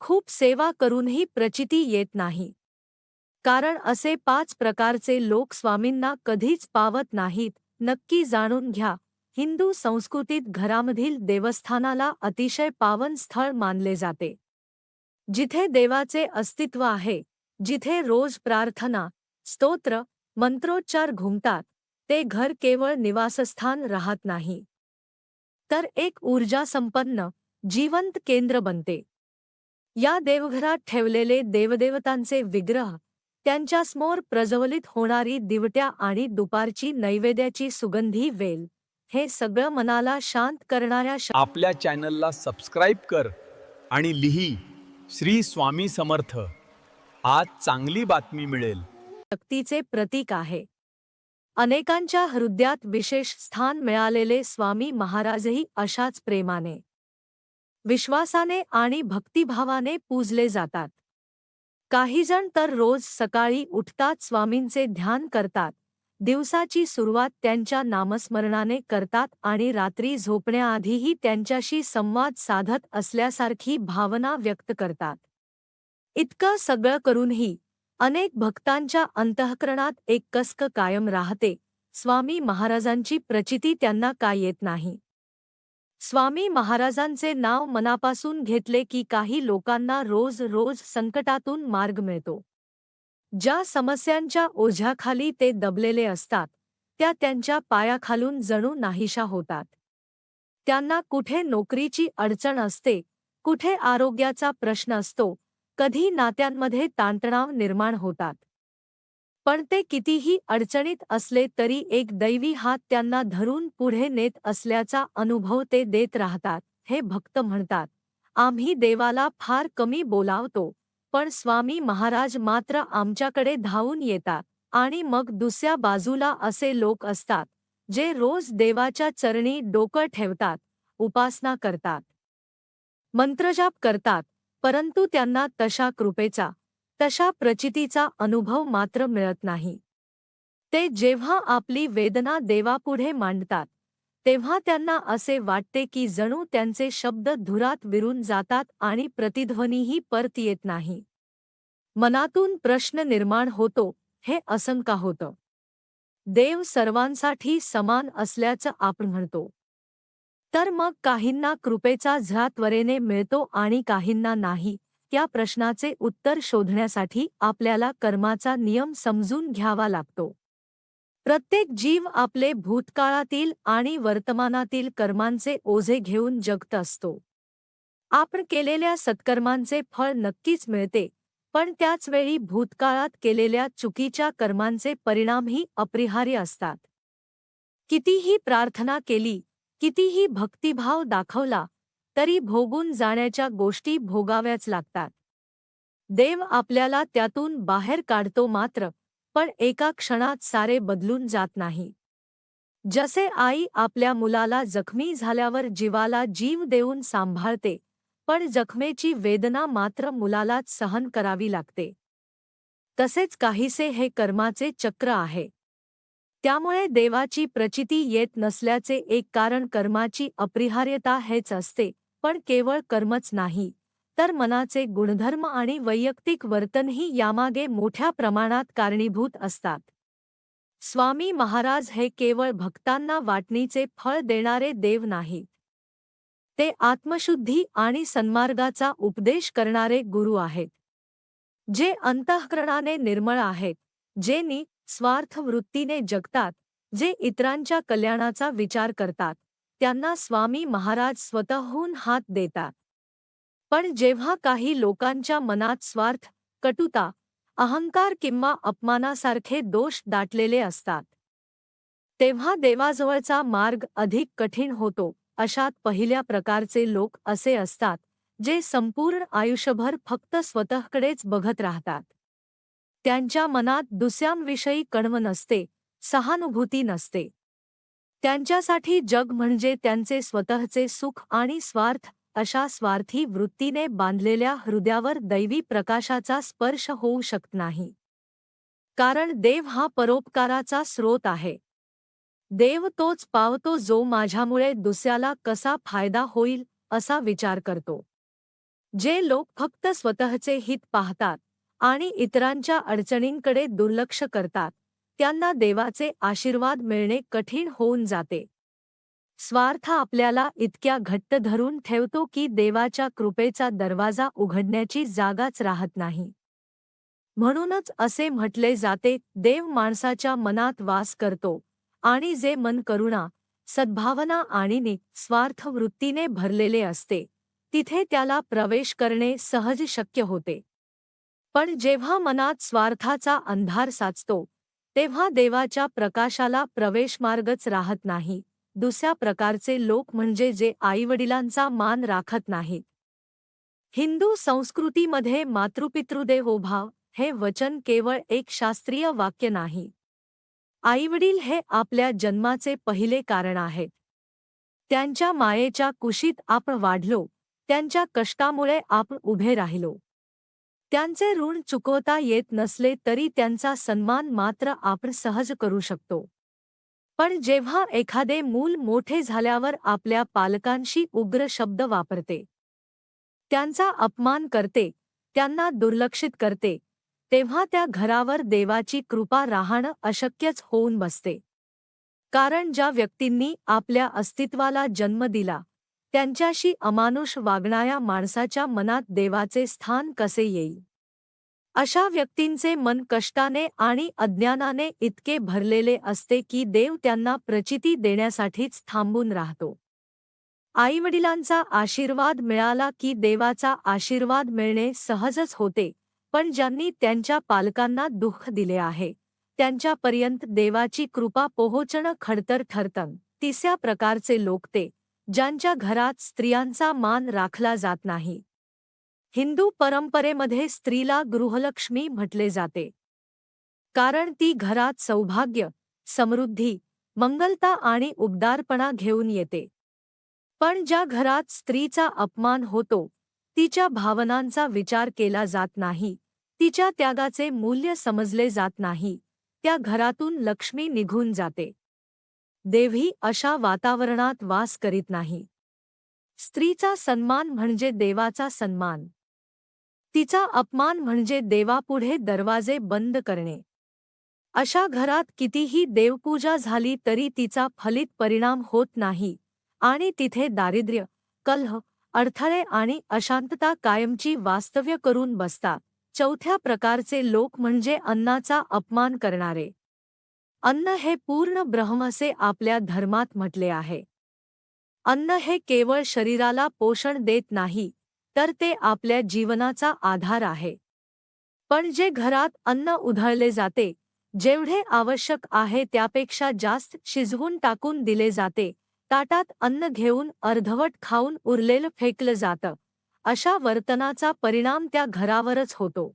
खूप सेवा करूनही प्रचिती येत नाही. कारण असे पाच प्रकारचे लोक स्वामींना कधीच पावत नाहीत नक्की जाणून घ्या. हिंदू संस्कृतीत घरामधील देवस्थानाला अतिशय पावन स्थळ मानले जाते. जिथे देवाचे अस्तित्व आहे जिथे रोज प्रार्थना स्तोत्र मंत्रोच्चार घुमतात ते घर केवळ निवासस्थान राहत नाही. तर एक ऊर्जासंपन्न जिवंत केंद्र बनते. या देवघरात ठेवलेले देवदेवतांचे विग्रह त्यांच्यासमोर प्रज्वलित होणारी दिवट्या आणि दुपारची नैवेद्याची सुगंधी वेल हे सगळं मनाला शांत करणाऱ्या आपल्या चॅनलला सबस्क्राईब कर आणि लिही श्री स्वामी समर्थ. आज चांगली बातमी मिळेल. शक्तीचे प्रतीक आहे. अनेकांच्या हृदयात विशेष स्थान मिळालेले स्वामी महाराजही अशाच प्रेमाने विश्वासाने आणि भक्तिभावाने पूजले जातात. काहीजण तर रोज सकाळी उठतात स्वामींचे ध्यान करतात. दिवसाची सुरुवात त्यांच्या नामस्मरणाने करतात आणि रात्री झोपण्याआधीही त्यांच्याशी संवाद साधत असल्यासारखी भावना व्यक्त करतात. इतकं सगळं करूनही अनेक भक्तांच्या अंतःकरणात एक कसक कायम राहते. स्वामी महाराजांची प्रचिती त्यांना का येत नाही. स्वामी महाराजांचे नाव मनापासून घेतले की काही लोकांना रोज रोज संकटातून मार्ग मिळतो. ज्या समस्यांच्या ओझ्याखाली ते दबलेले असतात त्या त्यांच्या पायाखालून जणू नाहीशा होतात. त्यांना कुठे नोकरीची अडचण असते कुठे आरोग्याचा प्रश्न असतो कधी नात्यांमध्ये ताणतणाव निर्माण होतात. पण ते कितीही अडचणीत असले तरी एक दैवी हात त्यांना धरून पुढे नेत असल्याचा अनुभव ते देत राहतात हे भक्त म्हणतात. आम्ही देवाला फार कमी बोलावतो पण स्वामी महाराज मात्र आमच्याकडे धावून येतात आणि मग दुसऱ्या बाजूला असे लोक असतात जे रोज देवाच्या चरणी डोकं ठेवतात उपासना करतात मंत्रजाप करतात परंतु त्यांना तशा कृपेचा तशा प्रचितीचा अनुभव मात्र मिळत नाही. ते जेव्हा आपली वेदना देवापुढे मांडतात तेव्हा त्यांना असे वाटते की जणू त्यांचे शब्द धुरात विरून जातात आणि प्रतिध्वनीही परत येत नाही. मनातून प्रश्न निर्माण होतो हे असंका होतं. देव सर्वांसाठी समान असल्याचं आपण म्हणतो. तर मग काहींना कृपेचा झरा त्वरेने मिळतो आणि काहींना नाही त्या प्रश्नाचे उत्तर शोधण्यासाठी आपल्याला कर्माचा नियम समजून घ्यावा लागतो. प्रत्येक जीव आपले भूतकाळातील आणि वर्तमानातील कर्मांचे ओझे घेऊन जगत असतो. आपण केलेल्या सत्कर्मांचे फळ नक्कीच मिळते पण त्याचवेळी भूतकाळात केलेल्या चुकीच्या कर्मांचे परिणामही अपरिहार्य असतात. कितीही प्रार्थना केली कितीही भक्तिभाव दाखवला तरी भोगून जाण्याच्या गोष्टी भोगाव्याच लागतात. देव आपल्याला त्यातून बाहेर काढतो मात्र पण एका क्षणात सारे बदलून जात नाही. जसे आई आपल्या मुलाला जखमी झाल्यावर जीवाला जीव देऊन सांभाळते पण जखमेची वेदना मात्र मुलालाच सहन करावी लागते. तसेच काहीसे हे कर्माचे चक्र आहे. त्यामुळे देवाची प्रचिती येत नसल्याचे एक कारण कर्माची अपरिहार्यता हेच असते पण केवळ कर्मच नाही तर मनाचे गुणधर्म आणि वैयक्तिक वर्तनही यामागे मोठ्या प्रमाणात कारणीभूत असतात. स्वामी महाराज हे केवळ भक्तांना वाटणीचे फळ देणारे देव नाहीत. ते आत्मशुद्धी आणि सन्मार्गाचा उपदेश करणारे गुरु आहेत. जे अंतःकरणाने निर्मळ आहेत जे नि स्वार्थ वृत्तीने जगतात जे इतरांच्या कल्याणाचा विचार करतात. त्यांना स्वामी महाराज स्वतःहून हात देतात. पण जेव्हा काही लोकांच्या मनात स्वार्थ कटुता अहंकार किंवा अपमानासारखे दोष दाटलेले असतात. तेव्हा देवाजवळचा मार्ग अधिक कठीण होतो अशात पहिल्या प्रकारचे लोक असे असतात जे संपूर्ण आयुष्यभर फक्त स्वतःकडेच बघत राहतात. त्यांच्या मनात दुसऱ्यांविषयी कणव नसते सहानुभूती नसते. त्यांच्यासाठी जग म्हणजे त्यांचे स्वतःचे सुख आणि स्वार्थ अशा स्वार्थी वृत्तीने बांधलेल्या हृदयावर दैवी प्रकाशाचा स्पर्श होऊ शकत नाही. कारण देव हा परोपकाराचा स्रोत आहे. देव तोच पावतो जो माझ्यामुळे दुसऱ्याला कसा फायदा होईल असा विचार करतो. जे लोक फक्त स्वतःचे हित पाहतात आणि इतरांच्या अडचणींकडे दुर्लक्ष करतात त्यांना देवाचे आशीर्वाद मिळणे कठीण होऊन जाते. स्वार्थ आपल्याला इतक्या घट्ट धरून ठेवतो की देवाच्या कृपेचा दरवाजा उघडण्याची जागाच राहत नाही. म्हणूनच असे म्हटले जाते देव माणसाच्या मनात वास करतो आणि जे मन करुणा सद्भावना आणि स्वार्थ वृत्तीने भरलेले असते तिथे त्याला प्रवेश करणे सहज शक्य होते. पण जेव्हा मनात स्वार्थाचा अंधार साचतो तेव्हा देवाच्या प्रकाशाला प्रवेशमार्गच राहत नाही. दुसऱ्या प्रकारचे लोक म्हणजे जे आईवडिलांचा मान राखत नाहीत. हिंदू संस्कृतीमध्ये मातृपितृदेवोभाव हो हे वचन केवळ एक शास्त्रीय वाक्य नाही. आईवडील हे आपल्या जन्माचे पहिले कारण आहेत. त्यांच्या मायेच्या कुशीत आपण वाढलो त्यांच्या कष्टामुळे आपण उभे राहिलो. त्यांचे ऋण चुकवता येत नसले तरी त्यांचा सन्मान मात्र आपण सहज करू शकतो. पण जेव्हा एखादे मूल मोठे झाल्यावर आपल्या पालकांशी उग्र शब्द वापरते. त्यांचा अपमान करते त्यांना दुर्लक्षित करते तेव्हा त्या घरावर देवाची कृपा राहणं अशक्यच होऊन बसते. कारण ज्या व्यक्तींनी आपल्या अस्तित्वाला जन्म दिला त्यांच्याशी अमानुष वागणाऱ्या माणसाच्या मनात देवाचे स्थान कसे येईल? अशा व्यक्तींचे मन कष्टाने आणि अज्ञानाने इतके भरलेले असते की देव त्यांना प्रचिती देण्यासाठीच थांबून राहतो. आईवडिलांचा आशीर्वाद मिळाला की देवाचा आशीर्वाद मिळणे सहजच होते पण ज्यांनी त्यांच्या पालकांना दुःख दिले आहे त्यांच्यापर्यंत देवाची कृपा पोहोचणं खडतर ठरतं. तिसऱ्या प्रकारचे लोक ते ज्यांच्या घरात स्त्रियांचा मान राखला जात नाही. हिंदू परंपरेमध्ये स्त्रीला गृहलक्ष्मी म्हटले जाते. कारण ती घरात सौभाग्य समृद्धी मंगलता आणि उबदारपणा घेऊन येते. पण ज्या घरात स्त्रीचा अपमान होतो तिच्या भावनांचा विचार केला जात नाही तिच्या त्यागाचे मूल्य समजले जात नाही त्या घरातून लक्ष्मी निघून जाते. देवही अशा वातावरणात वास करीत नाही. स्त्रीचा सन्मान म्हणजे देवाचा सन्मान. तिचा अपमान म्हणजे देवापुढे दरवाजे बंद करणे. अशा घरात कितीही देवपूजा झाली तरी तिचा फलित परिणाम होत नाही आणि तिथे दारिद्र्य कलह अडथळे आणि अशांतता कायमची वास्तव्य करून बसतात. चौथ्या प्रकारचे लोक म्हणजे अन्नाचा अपमान करणारे. अन्न हे पूर्ण ब्रह्मसे आपल्या धर्मात म्हटले आहे. अन्न हे केवळ शरीराला पोषण देत नाही तर ते आपल्या जीवनाचा आधार आहे. पण जे घरात अन्न उधळले जाते जेवढे आवश्यक आहे त्यापेक्षा जास्त शिजवून टाकून दिले जाते ताटात अन्न घेऊन अर्धवट खाऊन उरलेलं फेकलं जातं अशा वर्तनाचा परिणाम त्या घरावरच होतो.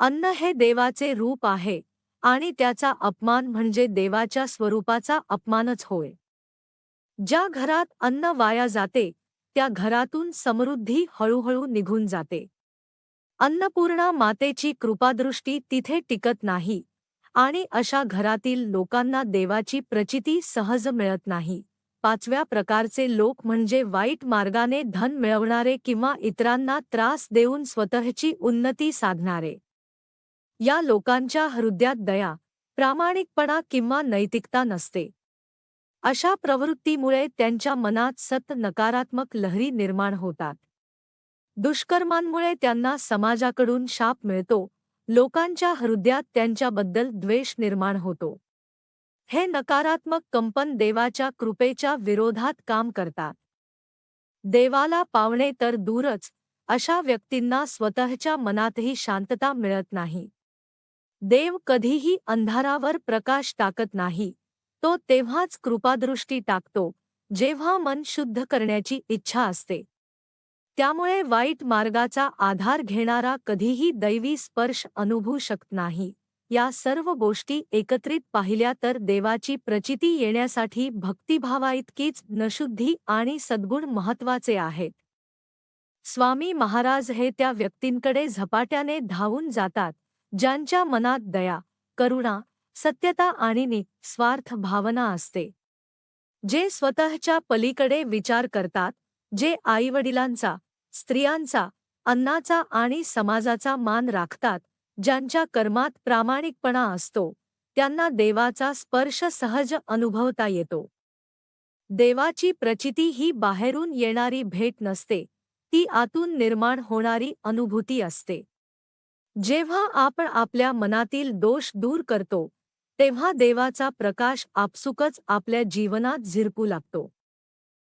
अन्न हे देवाचे रूप आहे. आणि त्याचा अपमान म्हणजे देवाच्या स्वरूपाचा अपमानच होय. ज्या घरात अन्न वाया जाते त्या घरातून समृद्धी हळूहळू निघून जाते. अन्नपूर्णा मातेची कृपादृष्टी तिथे टिकत नाही आणि अशा घरातील लोकांना देवाची प्रचिती सहज मिळत नाही. पाचव्या प्रकारचे लोक म्हणजे वाईट मार्गाने धन मिळवणारे किंवा इतरांना त्रास देऊन स्वतःची उन्नती साधणारे. या लोकांच्या हृदयात दया प्रामाणिकपणा किंवा नैतिकता नसते. अशा प्रवृत्तीमुळे त्यांच्या मनात सत नकारात्मक लहरी निर्माण होतात. दुष्कर्मांमुळे त्यांना समाजाकडून शाप मिळतो लोकांच्या हृदयात त्यांच्याबद्दल द्वेष निर्माण होतो. हे नकारात्मक कंपन देवाच्या कृपेच्या विरोधात काम करतात. देवाला पावणे तर दूरच अशा व्यक्तींना स्वतःच्या मनातही शांतता मिळत नाही. देव कधीही अंधारावर प्रकाश टाकत नाही. तो तेव्हाच कृपादृष्टी टाकतो जेव्हा मन शुद्ध करण्याची इच्छा असते. त्यामुळे वाईट मार्गाचा आधार घेणारा कधीही दैवी स्पर्श अनुभवू शकत नाही. या सर्व गोष्टी एकत्रित पाहिल्या तर देवाची प्रचिती येण्यासाठी भक्तिभावाइतकीच नशुद्धी आणि सद्गुण महत्त्वाचे आहेत. स्वामी महाराज हे त्या व्यक्तींकडे झपाट्याने धावून जातात. ज्यांच्या मनात दया करुणा सत्यता आणि निस्वार्थ भावना असते. जे स्वतःच्या पलीकडे विचार करतात जे आईवडिलांचा स्त्रियांचा अन्नाचा आणि समाजाचा मान राखतात ज्यांच्या कर्मात प्रामाणिकपणा असतो त्यांना देवाचा स्पर्श सहज अनुभवता येतो. देवाची प्रचिती ही बाहेरून येणारी भेट नसते ती आतून निर्माण होणारी अनुभूती असते. जेव्हा आपण आपल्या मनातील दोष दूर करतो तेव्हा देवाचा प्रकाश आपसुकच आपल्या जीवनात झिरपू लागतो.